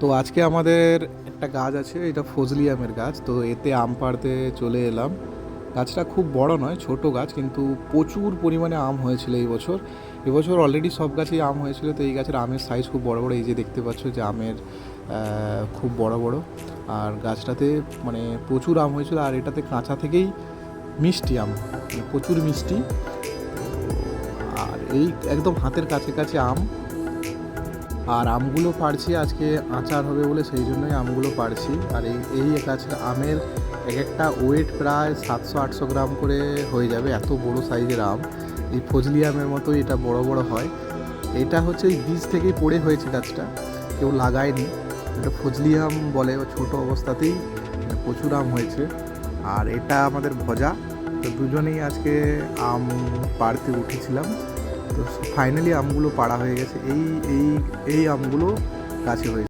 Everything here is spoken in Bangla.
তো আজকে আমাদের একটা গাছ আছে, এটা ফজলি আমের গাছ। তো এতে আম পাড়তে চলে এলাম। গাছটা খুব বড় নয়, ছোট গাছ, কিন্তু প্রচুর পরিমাণে আম হয়েছিল এই বছর। এবছর অলরেডি সব গাছেই আম হয়েছিল, তো এই গাছের আমের সাইজ খুব বড় বড়। এই যে দেখতে পাচ্ছ যে আমের খুব বড় বড়। আর গাছটাতে মানে প্রচুর আম হয়েছিল, আর এটাতে কাঁচা থেকেই মিষ্টি আম মানে প্রচুর মিষ্টি। আর এই একদম হাতের কাছে কাছে আম। আর আমগুলো পারছি, আজকে আচার হবে বলে সেই জন্যই আমগুলো পারছি। আর এই এই গাছের আমের এক একটা ওয়েট প্রায় সাতশো, আটশো গ্রাম করে হয়ে যাবে, এত বড় সাইজের আম। এই ফজলি আমের মতো এটা বড় বড় হয়। এটা হচ্ছে এই বীজ থেকেই পড়ে হয়েছে গাছটা। কেউ লাগায়নি। এটা ফজলি আম বলে ছোট অবস্থাতেই প্রচুর আম হয়েছে। আর এটা আমাদের ভজা। তো দুজনেই আজকে আম পাড়তে উঠেছিলাম। তো ফাইনালি আমগুলো পাড়া হয়ে গেছে। এই এই এই আমগুলো গাছে হয়েছে।